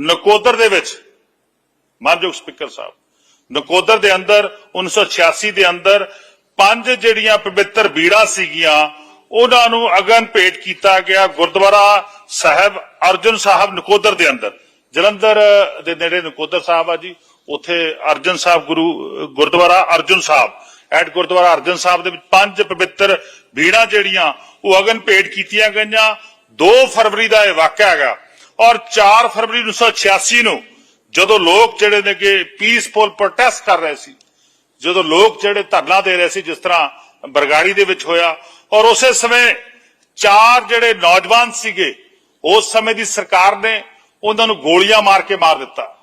ਨਕੋਦਰ ਦੇ ਵਿੱਚ, ਮਾਨਯੋਗ ਸਪੀਕਰ ਸਾਹਿਬ, ਨਕੋਦਰ ਦੇ ਅੰਦਰ 1986 ਦੇ ਅੰਦਰ ਪੰਜ ਜਿਹੜੀਆਂ ਪਵਿੱਤਰ ਬੀੜਾਂ ਸੀਗੀਆਂ, ਉਹਨਾਂ ਨੂੰ ਅਗਨ ਭੇਟ ਕੀਤਾ ਗਿਆ ਗੁਰਦੁਆਰਾ ਸਾਹਿਬ, ਅਰਜਨ ਸਾਹਿਬ ਨਕੋਦਰ ਦੇ ਅੰਦਰ। ਜਲੰਧਰ ਦੇ ਨੇੜੇ ਨਕੋਦਰ ਸਾਹਿਬ ਆ ਜੀ, ਉੱਥੇ ਅਰਜਨ ਸਾਹਿਬ ਗੁਰੂ, ਗੁਰਦੁਆਰਾ ਅਰਜਨ ਸਾਹਿਬ, ਐਟ ਗੁਰਦੁਆਰਾ ਅਰਜਨ ਸਾਹਿਬ ਦੇ ਵਿੱਚ ਪੰਜ ਪਵਿੱਤਰ ਬੀੜਾਂ ਜਿਹੜੀਆਂ, ਉਹ ਅਗਨ ਭੇਟ ਕੀਤੀਆਂ ਗਈਆਂ। 2 ਫਰਵਰੀ ਦਾ ਇਹ ਵਾਕਿਆ ਹੈਗਾ। ਔਰ 4 ਫਰਵਰੀ 1986 ਨੂੰ ਜਦੋਂ ਲੋਕ ਜਿਹੜੇ ਨੇ ਕਿ ਪੀਸਫੁਲ ਪ੍ਰੋਟੈਸਟ ਕਰ ਰਹੇ ਸੀ, ਜਦੋਂ ਲੋਕ ਜਿਹੜੇ ਧਰਨਾ ਦੇ ਰਹੇ ਸੀ, ਜਿਸ ਤਰ੍ਹਾਂ ਬਰਗਾੜੀ ਦੇ ਵਿੱਚ ਹੋਇਆ, ਔਰ ਉਸੇ ਸਮੇਂ ਚਾਰ ਜਿਹੜੇ ਨੌਜਵਾਨ ਸੀਗੇ, ਉਸ ਸਮੇਂ ਦੀ ਸਰਕਾਰ ਨੇ ਉਹਨਾਂ ਨੂੰ ਗੋਲੀਆਂ ਮਾਰ ਕੇ ਮਾਰ ਦਿੱਤਾ।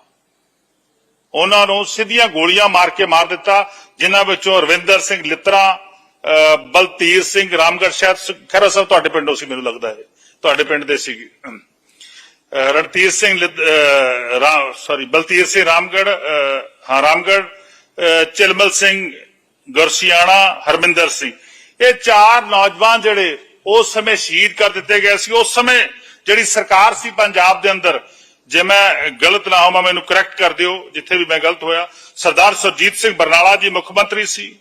ਉਹਨਾਂ ਨੂੰ ਸਿੱਧੀਆਂ ਗੋਲੀਆਂ ਮਾਰ ਕੇ ਮਾਰ ਦਿੱਤਾ, ਜਿਨ੍ਹਾਂ ਵਿੱਚੋਂ ਰਵਿੰਦਰ ਸਿੰਘ ਲਿੱਤਰਾ ਬਲਤੀਰ ਸਿੰਘ, ਰਾਮਗੜ੍ਹ ਸ਼ਹਿਰ ਸ- ਖਹਿਰਾ ਸਾਹਿਬ ਤੁਹਾਡੇ ਪਿੰਡੋਂ ਸੀ, ਮੈਨੂੰ ਲੱਗਦਾ ਹੈ ਤੁਹਾਡੇ ਪਿੰਡ ਦੇ ਸੀ ਰਣਤੀਰ ਸਿੰਘ ਸੌਰੀ ਬਲਤੀਰ ਸਿੰਘ ਰਾਮਗੜ ਹਾਂ ਰਾਮਗੜ ਅਹ, ਚਿਲਮਲ ਸਿੰਘ ਗੁਰਸਿਆਣਾ ਹਰਮਿੰਦਰ ਸਿੰਘ ਇਹ ਚਾਰ ਨੌਜਵਾਨ ਜਿਹੜੇ ਉਸ ਸਮੇਂ ਸ਼ਹੀਦ ਕਰ ਦਿੱਤੇ ਗਏ ਸੀ ਉਸ ਸਮੇਂ ਜਿਹੜੀ ਸਰਕਾਰ ਸੀ ਪੰਜਾਬ ਦੇ ਅੰਦਰ ਜੇ ਮੈਂ ਗਲਤ ਨਾ ਹੋਵਾਂ ਮੈਨੂੰ ਕਰੈਕਟ ਕਰ ਦਿਓ ਜਿੱਥੇ ਵੀ ਮੈਂ ਗਲਤ ਹੋਇਆ ਸਰਦਾਰ ਸੁਰਜੀਤ ਸਿੰਘ ਬਰਨਾਲਾ ਜੀ ਮੁੱਖ ਮੰਤਰੀ ਸੀ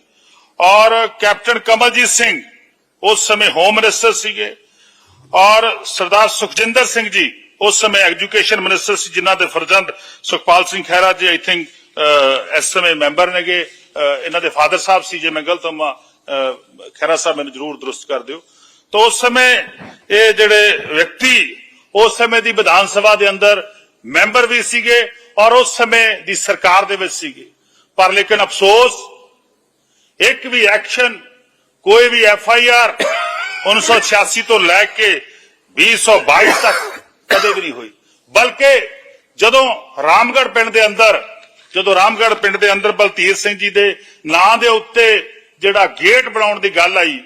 ਔਰ ਕੈਪਟਨ ਕਮਲਜੀਤ ਸਿੰਘ ਉਸ ਸਮੇਂ ਹੋਮ ਮਿਨਿਸਟਰ ਸੀਗੇ ਔਰ ਸਰਦਾਰ ਸੁਖਜਿੰਦਰ ਸਿੰਘ ਜੀ ਉਸ ਸਮੇਂ ਐਜੂਕੇਸ਼ਨ ਮਿਨਿਸਟਰ ਸੀ, ਜਿਨ੍ਹਾਂ ਦੇ ਫਰਜ਼ੰਦ ਸੁਖਪਾਲ ਸਿੰਘ ਖਹਿਰਾ ਜੀ ਆਈ ਥਿੰਕ ਇਸ ਸਮੇਂ ਮੈਂਬਰ ਨੇਗੇ। ਇਹਨਾਂ ਦੇ ਫਾਦਰ ਸਾਹਿਬ ਸੀ, ਜੇ ਮੈਂ ਗਲਤ ਹਾਂ ਖਹਿਰਾ ਸਾਹਿਬ ਮੈਨੂੰ ਜ਼ਰੂਰ ਦਰੁਸਤ ਕਰ ਦਿਓ। ਤਾਂ ਉਸ ਸਮੇਂ ਇਹ ਜਿਹੜੇ ਵਿਅਕਤੀ, ਉਸ ਸਮੇਂ ਦੀ ਵਿਧਾਨ ਸਭਾ ਦੇ ਅੰਦਰ ਮੈਂਬਰ ਵੀ ਸੀਗੇ ਔਰ ਉਸ ਸਮੇਂ ਦੀ ਸਰਕਾਰ ਦੇ ਵਿੱਚ ਸੀਗੇ। ਪਰ ਲੇਕਿਨ ਅਫਸੋਸ, ਇੱਕ ਵੀ ਐਕਸ਼ਨ, ਕੋਈ ਵੀ ਐਫ ਆਈ ਆਰ 1986 ਤੋਂ ਲੈ ਕੇ 2022 ਤੱਕ ਕਦੇ ਵੀ ਨਹੀਂ ਹੋਈ। ਬਲਕਿ ਜਦੋਂ ਰਾਮਗੜ੍ਹ ਪਿੰਡ ਦੇ ਅੰਦਰ ਜਦੋਂ ਰਾਮਗੜ੍ਹ ਪਿੰਡ ਦੇ ਅੰਦਰ ਬਲਤੀਰ ਸਿੰਘ ਜੀ ਦੇ ਨਾਂ ਦੇ ਉੱਤੇ ਜਿਹੜਾ ਗੇਟ ਬਣਾਉਣ ਦੀ ਗੱਲ ਆਈ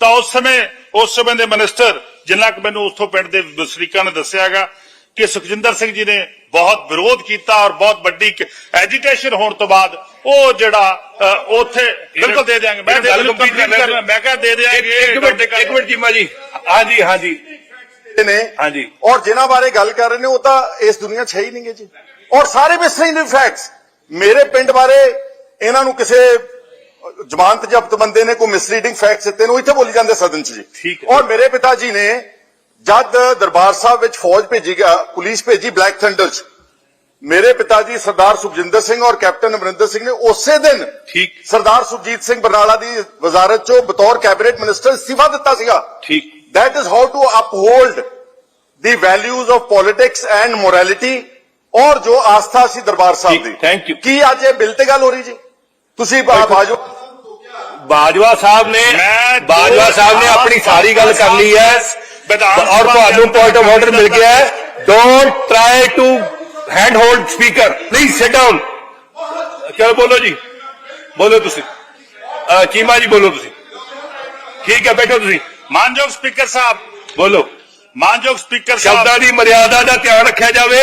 ਤਾਂ ਉਸ ਸਮੇਂ ਉਸ ਸਮੇਂ ਦੇ ਮਿਨਿਸਟਰ ਜਿੰਨਾ ਕਿ ਮੈਨੂੰ ਉੱਥੋਂ ਪਿੰਡ ਦੇ ਵਸਨੀਕਾਂ ਨੇ ਦੱਸਿਆਗਾ ਕਿ ਸੁਖਜਿੰਦਰ ਸਿੰਘ ਜੀ ਨੇ ਬਹੁਤ ਵਿਰੋਧ ਕੀਤਾ ਔਰ ਬਹੁਤ ਵੱਡੀ ਐਜੀਟੇਸ਼ਨ ਹੋਣ ਤੋਂ ਬਾਅਦ ਉਹ ਜਿਹੜਾ ਉੱਥੇ ਬਿਲਕੁਲ ਦੇ ਦਿਆਂਗੇ। ਮੈਂ ਗੱਲ ਗੱਲ complete ਕੰਪਲੀਟ ਕਰਨਾ ਮੈਂ ਕਿਹਾ ਦੇ ਦਿਆਂਗੇ ਇੱਕ ਮਿੰਟ ਇੱਕ ਮਿੰਟ ਜੀ। ਹਾਂਜੀ ਹਾਂਜੀ। ਨੇ। ਹਾਂਜੀ। ਔਰ ਜਿਨ੍ਹਾਂ ਬਾਰੇ ਗੱਲ ਕਰ ਰਹੇ ਨੇ ਉਹ ਤਾਂ ਇਸ ਦੁਨੀਆ 'ਚ ਹੈ ਹੀ ਨਹੀਂਗੇ ਜੀ। ਔਰ ਸਾਰੇ ਮਿਸਲਿੰਗ ਫੈਕਟਸ ਮੇਰੇ ਪਿੰਡ ਬਾਰੇ ਇਹਨਾਂ ਨੂੰ ਕਿਸੇ ਜ਼ਮਾਨਤ ਜ਼ਬਤ ਬੰਦੇ ਨੇ ਕੋਈ ਮਿਸਲੀਡਿੰਗ ਫੈਕਟਸ ਦਿੱਤੇ ਨੇ ਉਹ ਇੱਥੇ ਬੋਲੀ ਜਾਂਦੇ ਸਦਨ 'ਚ ਜੀ। ਠੀਕ ਹੈ। ਔਰ ਮੇਰੇ ਪਿਤਾ ਜੀ ਨੇ ਜਦ ਦਰਬਾਰ ਸਾਹਿਬ ਵਿੱਚ ਫੌਜ ਭੇਜੀ ਗਿਆ ਪੁਲਿਸ ਭੇਜੀ ਬਲੈਕ ਥੰਡਰ 'ਚ ਮੇਰੇ ਪਿਤਾ ਜੀ ਸਰਦਾਰ ਸੁਖਜਿੰਦਰ ਸਿੰਘ ਔਰ ਕੈਪਟਨ ਅਮਰਿੰਦਰ ਸਿੰਘ ਨੇ ਉਸੇ ਦਿਨ ਠੀਕ। ਸਰਦਾਰ ਸੁਖਜੀਤ ਸਿੰਘ ਬਰਨਾਲਾ ਦੀ ਵਜ਼ਾਰਤ 'ਚੋਂ ਬਤੌਰ ਕੈਬਨਿਟ ਮਿਨਿਸਟਰ ਅਸਤੀਫਾ ਦਿੱਤਾ ਸੀਗਾ। ਠੀਕ। That is how to uphold the values of politics and morality ਔਰ ਜੋ ਆਸਥਾ ਸੀ ਦਰਬਾਰ ਸਾਹਿਬ ਦੀ thank you. ਕੀ ਅੱਜ ਇਹ ਬਿੱਲ ਤੇ ਗੱਲ ਹੋ ਰਹੀ ਜੀ ਤੁਸੀਂ ਬਾਜੋ ਬਾਜਵਾ ਸਾਹਿਬ ਨੇ ਬਾਜਵਾ ਸਾਹਿਬ ਨੇ ਆਪਣੀ ਸਾਰੀ ਗੱਲ ਕਰ ਲਈ ਹੈ ਔਰ ਤੁਹਾਨੂੰ ਪੁਆਇੰਟ ਆਫ ਆਰਡਰ ਮਿਲ ਗਿਆ ਹੈ don't try to hand hold speaker please sit down ਚਲੋ ਬੋਲੋ ਜੀ ਬੋਲੋ ਤੁਸੀਂ ਚੀਮਾ ਜੀ ਬੋਲੋ ਤੁਸੀਂ ਠੀਕ ਹੈ ਬੈਠੋ ਤੁਸੀਂ ਮਾਨਯੋਗ ਸਪੀਕਰ ਸਾਹਿਬ ਬੋਲੋ। ਮਾਨਯੋਗ ਸਪੀਕਰ ਸਾਹਿਬ ਸ਼ਬਦਾਂ ਦੀ ਮਰਿਆਦਾ ਦਾ ਧਿਆਨ ਰੱਖਿਆ ਜਾਵੇ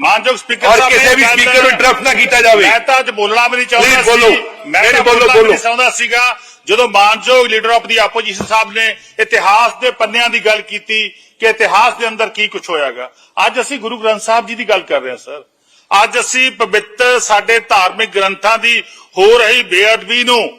ਮਾਨਯੋਗ ਸਪੀਕਰ ਔਰ ਸਾਹਿਬ ਕਿਸੇ ਵੀ ਸਪੀਕਰ ਨੂੰ ਇੰਟਰਫਟ ਨਾ ਕੀਤਾ ਜਾਵੇ। ਮੈਂ ਤਾਂ ਅੱਜ ਬੋਲਣਾ ਵੀ ਨਹੀਂ ਚਾਹੁੰਦਾ Please ਬੋਲੋ। ਮੈਂ ਤਾਂ ਬੋਲੋ, ਬੋਲਣਾ। ਨਹੀਂ ਚਾਹੁੰਦਾ ਸੀਗਾ। ਜਦੋਂ ਮਾਨਯੋਗ leader of the opposition sahib ਨੇ ਇਤਿਹਾਸ ਦੇ ਪੰਨਿਆਂ ਦੀ ਗੱਲ ਕੀਤੀ ਕਿ ਇਤਿਹਾਸ ਦੇ ਅੰਦਰ ਕੀ ਕੁਝ ਹੋਇਆਗਾ। ਅੱਜ ਅਸੀਂ ਗੁਰੂ ਗ੍ਰੰਥ ਸਾਹਿਬ ਜੀ ਦੀ ਗੱਲ ਕਰ ਰਹੇ ਹਾਂ ਸਰ। ਅੱਜ ਅਸੀਂ ਪਵਿੱਤਰ ਸਾਡੇ ਧਾਰਮਿਕ ਗ੍ਰੰਥਾਂ ਦੀ ਹੋ ਰਹੀ ਬੇਅਦਬੀ ਨੂੰ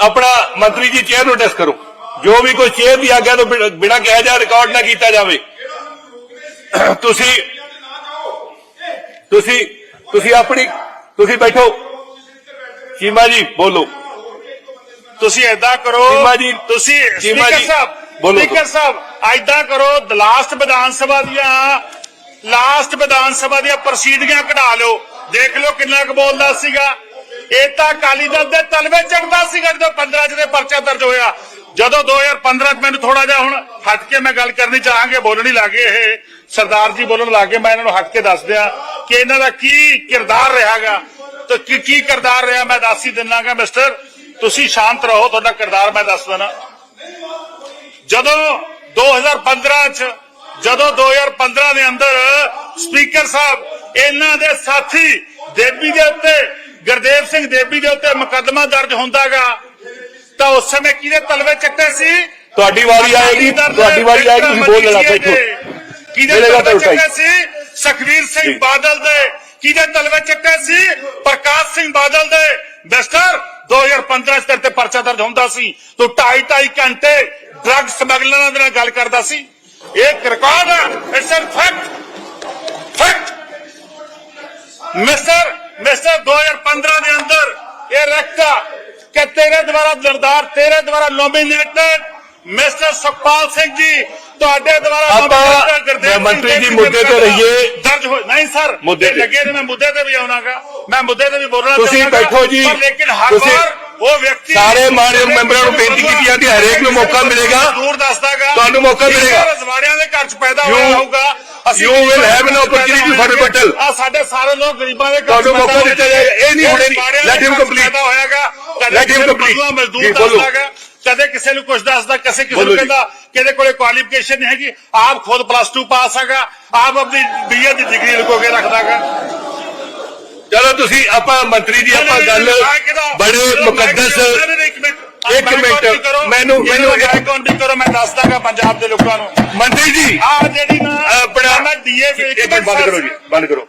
ਆਪਣਾ ਮੰਤਰੀ ਜੀ ਚੇਅਰ ਨੂੰ ਡਿਸ ਕਰੋ। ਜੋ ਵੀ ਕੋਈ ਚੇਅਰ ਦੀ ਆਗਿਆ ਤੋਂ ਬਿਨ- ਕਿਹਾ ਜਾ ਰਿਕਾਰਡ ਨਾ ਕੀਤਾ ਜਾਵੇ। ਤੁਸੀਂ ਤੁਸੀਂ ਤੁਸੀਂ ਆਪਣੀ ਤੁਸੀਂ ਬੈਠੋ। ਚੀਮਾ ਜੀ ਬੋਲੋ। ਤੁਸੀਂ ਏਦਾਂ ਕਰੋ ਚੀਮਾ ਜੀ, ਤੁਸੀਂ ਚੀਮਾ ਸਪੀਕਰ ਜੀ, ਸਾਹਿਬ ਬੋਲੋ। ਸਪੀਕਰ ਸਾਹਿਬ ਏਦਾਂ ਕਰੋ ਲਾਸਟ ਵਿਧਾਨ ਸਭਾ ਦੀਆਂ ਲਾਸਟ ਵਿਧਾਨ ਸਭਾ ਦੀਆਂ ਪ੍ਰਸੀਡੀਆਂ ਕਢਾ ਲਓ। ਦੇਖ ਲਓ ਕਿੰਨਾ ਕੁ ਬੋਲਦਾ ਸੀਗਾ। ਇਹ ਤਾਂ ਅਕਾਲੀ ਦਲ ਦੇ ਤਲਵੇ ਚੜਦਾ ਸੀਗਾ ਜਦੋਂ 15 ਚ ਦੇ ਪਰਚਾ ਦਰਜ ਹੋਇਆ। ਜਦੋਂ 2015 ਚ ਮੈਨੂੰ ਥੋੜਾ ਜਿਹਾ ਹੁਣ ਹਟ ਕੇ ਮੈਂ ਗੱਲ ਕਰਨੀ ਚਾਹਾਂਗੇ, ਬੋਲਣ ਲੱਗੇ ਇਹ। ਸਰਦਾਰ ਜੀ ਬੋਲਣ ਲੱਗੇ, ਮੈਂ ਇਹਨਾਂ ਨੂੰ ਹਟ ਕੇ ਦੱਸ ਦਿਆਂ ਕਿ ਇਹਨਾਂ ਦਾ ਕੀ ਕਿਰਦਾਰ ਰਿਹਾਗਾ। ਤੇ ਕੀ ਕੀ ਕਿਰਦਾਰ ਰਿਹਾ ਮੈਂ ਦੱਸ ਹੀ ਦਿੰਨਾਗਾ, ਮਿਸਟਰ। ਤੁਸੀਂ ਸ਼ਾਂਤ ਰਹੋ, ਤੁਹਾਡਾ ਕਿਰਦਾਰ ਮੈਂ ਦੱਸ ਦੇਣਾ ਜਦੋਂ 2015 ਚ, ਜਦੋਂ 2015 ਦੇ ਅੰਦਰ ਸਪੀਕਰ ਸਾਹਿਬ, ਇਹਨਾਂ ਦੇ ਸਾਥੀ ਦੇਵੀ ਦੇ ਉੱਤੇ ਗੁਰਦੇਵ ਸਿੰਘ ਦੇਬੀ ਦੇ ਉੱਤੇ ਮੁਕੱਦਮਾ ਦਰਜ ਹੁੰਦਾਗਾ ਤਾਂ ਉਸ ਸਮੇਂ ਕਿਹਦੇ ਤਲਵੇ ਚੱਟੇ ਸੀ? ਤੁਹਾਡੀ ਵਾਰੀ ਆਏਗੀ ਤੁਹਾਡੀ ਵਾਰੀ ਆਏਗੀ ਤੁਸੀਂ ਬੋਲ ਲੈਣਾ ਬੈਠੋ। ਕਿਹਦੇ ਤਲਵੇ ਚੱਟੇ ਸੀ? ਸੁਖਵੀਰ ਸਿੰਘ। ਬਾਦਲ ਦੇ। ਕਿਹਦੇ ਤਲਵੇ ਚੱਟੇ ਸੀ? ਪ੍ਰਕਾਸ਼ ਸਿੰਘ ਬਾਦਲ ਦੇ। ਮਿਸਟਰ 2015 ਚ ਤੇ ਪਰਚਾ ਦਰਜ ਹੁੰਦਾ ਸੀ। ਤੂੰ ਢਾਈ ਢਾਈ ਘੰਟੇ ਡਰੱਗ ਸਮਗਲਰਾਂ ਦੇ ਨਾਲ ਗੱਲ ਕਰਦਾ ਸੀ। ਇਹ ਰਿਕਾਰਡ ਹੈ। ਇਟਸ ਐ ਫੈਕਟ ਫੈਕਟ ਮਿਸਟਰ ਮਿਸਟਰ 2015 ਦੇ ਅੰਦਰ ਇਹ ਰੱਖਤਾ ਕਿ ਤੇਰੇ ਦੁਆਰਾ ਦਰਦਾਰ ਤੇਰੇ ਦੁਆਰਾ ਨੋਮੀਨੇਟਡ ਮਿਸਟਰ ਸੁਖਪਾਲ ਸਿੰਘ ਜੀ ਤੁਹਾਡੇ ਦੁਆਰਾ ਸਿੰਘ ਮੰਤਰੀ ਜੀ ਮੁੱਦੇ ਤੇ ਰਹੀਏ। ਦਰਜ ਹੋਏ ਨਹੀਂ ਸਰ ਮੁੱਦੇ। ਲੱਗੇ ਨੇ ਮੈਂ ਮੁੱਦੇ ਤੇ ਵੀ ਆਉਣਾਗਾ ਮੈਂ ਮੁੱਦੇ ਤੇ ਵੀ ਬੋਲਣਾ ਤੁਸੀਂ। ਬੈਠੋ ਜੀ। ਪਰ ਲੇਕਿਨ ਹਰ ਵਾਰ ਉਹ ਵਿਅਕਤੀ ਸਾਰੇ ਮਾਨਯੋਗ ਮੈਂਬਰਾਂ ਨੂੰ ਬੇਨਤੀ ਕੀਤੀ ਜਾਂਦੀ ਹੈ, ਹਰੇਕ ਨੂੰ ਮੌਕਾ ਮਿਲੇਗਾ। ਦੂਰ ਦੱਸਦਾਗਾ ਤੁਹਾਨੂੰ ਮੌਕਾ ਮਿਲੇਗਾ। ਰਜਵਾੜਿਆਂ ਦੇ ਘਰ ਚ ਪੈਦਾ ਹੋਇਆ ਹੋਊਗਾ you will have an opportunity for rebuttal. ਆ ਸਾਡੇ ਸਾਰੇ ਲੋਕ ਗਰੀਬਾਂ ਦੇ ਤੁਹਾਨੂੰ ਮੌਕਾ ਦਿੱਤਾ ਜਾਏਗਾ। ਇਹ ਨਹੀਂ ਹੁਣੇ ਨਹੀਂ। Let him complete. ਹੋਇਆਗਾ ਕਦੇ Let him ਕਿਸੇ ਨੂੰ complete. ਮਜ਼ਦੂਰ ਮਜ਼ਦੂਰ ਜੀ, ਬੋਲੋ। ਦੱਸਦਾਗਾ ਕਦੇ ਕਿਸੇ ਨੂੰ ਕੁਝ ਦੱਸਦਾ ਕਿਸੇ ਕਿਸੇ ਬੋਲੋ ਨੂੰ ਜੀ। ਕਹਿੰਦਾ ਕਿਹਦੇ ਕੋਲੇ ਕੁਆਲੀਫਿਕੇਸ਼ਨ ਨਹੀਂ ਹੈਗੀ ਆਪ ਖੁਦ ਪਲੱਸ 2 ਪਾਸ ਹੈਗਾ ਆਪ ਆਪਣੀ ਬੀਏ ਦੀ ਡਿਗਰੀ ਲਗੋ ਕੇ ਰੱਖਦਾਗਾ ਚਲੋ ਤੁਸੀਂ ਆਪਾਂ ਮੰਤਰੀ ਜੀ ਆਪਾਂ ਗੱਲ ਬੜੇ ਮੁਕੱਦਸ ਇੱਕ ਮਿੰਟ, ਮੈਨੂੰ- ਮੈਨੂੰ ਵੀ ਕਰੋ ਮੈਂ ਦੱਸਦਾਗਾ ਪੰਜਾਬ ਦੇ ਲੋਕਾਂ ਨੂੰ। ਮੰਤਰੀ ਜੀ ਆ ਜਿਹੜੀ ਨਾ ਆਪਣਾ ਮੈਂ ਡੀਏ ਇੱਕ ਮਿੰਟ ਬੰਦ ਕਰੋ ਜੀ ਬੰਦ ਕਰੋ।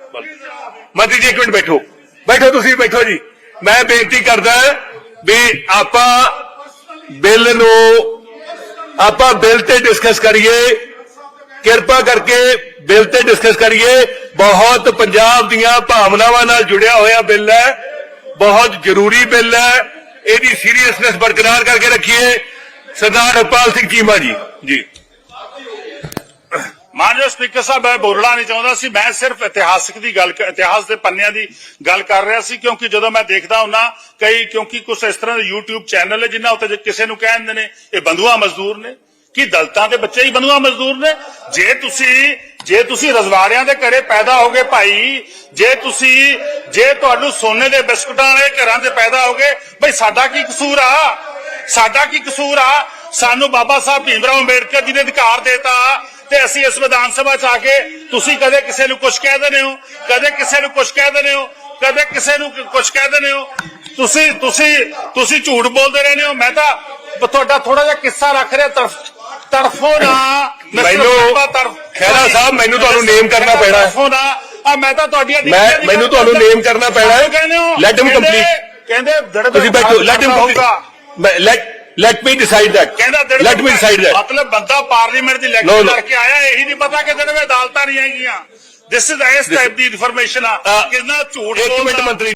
ਮੰਤਰੀ ਜੀ ਇੱਕ ਮਿੰਟ ਬੈਠੋ। ਬੈਠੋ ਤੁਸੀਂ ਬੈਠੋ ਜੀ। ਮੈਂ ਬੇਨਤੀ ਕਰਦਾ ਵੀ ਆਪਾਂ ਬਿੱਲ ਨੂੰ ਆਪਾਂ ਬਿੱਲ ਤੇ ਡਿਸਕਸ ਕਰੀਏ। ਕਿਰਪਾ ਕਰਕੇ ਬਿੱਲ ਤੇ ਡਿਸਕਸ ਕਰੀਏ। ਬਹੁਤ ਪੰਜਾਬ ਦੀਆਂ ਭਾਵਨਾਵਾਂ ਨਾਲ ਜੁੜਿਆ ਹੋਇਆ ਬਿੱਲ ਹੈ। ਬਹੁਤ ਜ਼ਰੂਰੀ ਬਿੱਲ ਹੈ। ਇਹਦੀ ਸੀਰੀਅਸਨੈਸ ਬਰਕਰਾਰ ਕਰਕੇ ਰੱਖੀਏ। ਸਰਦਾਰ ਹਰਪਾਲ ਸਿੰਘ ਚੀਮਾ ਜੀ ਜੀ। ਮਾਨਯੋਗ ਸਪੀਕਰ ਸਾਹਿਬ, ਮੈਂ ਬੋਲਣਾ ਨਹੀਂ ਚਾਹੁੰਦਾ ਸੀ, ਮੈਂ ਸਿਰਫ ਇਤਿਹਾਸਕ ਦੀ ਗੱਲ ਇਤਿਹਾਸ ਦੇ ਪੰਨਿਆਂ ਦੀ ਗੱਲ ਕਰ ਰਿਹਾ ਸੀ, ਕਿਉਂਕਿ ਜਦੋਂ ਮੈਂ ਦੇਖਦਾ ਹੁੰਨਾ, ਕਈ, ਕਿਉਂਕਿ ਕੁਝ ਇਸ ਤਰ੍ਹਾਂ ਦੇ YouTube ਚੈਨਲ ਹੈ ਜਿਨ੍ਹਾਂ ਉੱਤੇ ਕਿਸੇ ਨੂੰ ਕਹਿੰਦੇ ਨੇ, ਇਹ ਬੰਧੂਆ ਮਜ਼ਦੂਰ ਨੇ। ਕੀ ਦਲਤਾਂ ਦੇ ਬੱਚੇ ਹੀ ਬੰਧੂਆ ਮਜ਼ਦੂਰ ਨੇ? ਜੇ ਤੁਸੀਂ ਜੇ ਤੁਸੀਂ ਰਜਵਾੜਿਆਂ ਦੇ ਘਰੇ ਪੈਦਾ ਹੋਗੇ ਭਾਈ, ਜੇ ਤੁਸੀਂ, ਜੇ ਤੁਹਾਨੂੰ ਸੋਨੇ ਦੇ ਬਿਸਕੁਟਾਂ ਵਾਲੇ ਘਰਾਂ 'ਚ ਪੈਦਾ ਹੋਗੇ, ਬਈ ਸਾਡਾ ਕੀ ਕਸੂਰ ਆ? ਸਾਡਾ ਕੀ ਕਸੂਰ ਆ? ਸਾਨੂੰ ਬਾਬਾ ਸਾਹਿਬ ਭੀਮਰਾਓ ਅੰਬੇਡਕਰ ਜੀ ਨੇ ਅਧਿਕਾਰ ਦੇਤਾ ਤੇ ਅਸੀਂ ਇਸ ਵਿਧਾਨ ਸਭਾ ਚ ਆ ਕੇ ਤੁਸੀਂ ਕਦੇ ਕਿਸੇ ਨੂੰ ਕੁਝ ਕਹਿ ਦਿੰਦੇ ਹੋ? ਕਦੇ ਕਿਸੇ ਨੂੰ ਕੁਝ ਕਹਿ ਦਿੰਦੇ ਹੋ? ਕਦੇ ਕਿਸੇ ਨੂੰ ਕੁਝ ਕਹਿ ਦਿੰਦੇ ਹੋ? ਤੁਸੀਂ ਤੁਸੀਂ ਤੁਸੀਂ ਝੂਠ ਬੋਲਦੇ ਰਹਿੰਦੇ ਹੋ? ਮੈਂ ਤਾਂ, ਤੁਹਾਡਾ ਥੋੜਾ ਜਿਹਾ ਕਿੱਸਾ ਰੱਖ ਰਿਹਾ ਤਰਫ। ਤਰਫੋਂ ਨਾ ਮੈਨੂੰ- ਖਹਿਰਾ ਸਾਹਿਬ, ਮੈਨੂੰ ਤੁਹਾਨੂੰ name ਕਰਨਾ ਪੈਣਾ ਹੈ। ਤਰਫੋਂ ਨਾ ਆ ਮੈਂ ਤਾਂ ਤੁਹਾਡੀਆਂ ਮੈਂ ਮੈਨੂੰ ਤੁਹਾਨੂੰ। ਨੇਮ ਕਰਨਾ ਪੈਣਾ ਹੈ ਲੈਟ ਹਿਮ ਕੰਪਲੀਟ ਕਹਿੰਦੇ ਦੜਬੇ ਤੁਸੀਂ ਬੈਠੋ let him. Complete let let me decide that ਕਹਿੰਦਾ ਲੈਟ ਮੀ ਡਿਸਾਈਡ ਦੈਟ ਮਤਲਬ ਬੰਦਾ ਪਾਰਲੀਮੈਂਟ ਦੀ ਇਲੈਕਸ਼ਨ. ਕਰਕੇ ਆਇਆ ਇਹੀ ਨਹੀਂ ਪਤਾ ਕਿ ਦਿਨ ਵਿੱਚ ਅਦਾਲਤਾਂ ਨਹੀਂ ਹੈਗੀਆਂ ਦਿਸ ਇਜ਼ ਇਸ ਟਾਈਪ ਦੀ ਇਨਫੋਰਮੇਸ਼ਨ ਆ ਕਿੰਨਾ ਝੂਠ ਇੱਕ ਮਿੰਟ। ਮੰਤਰੀ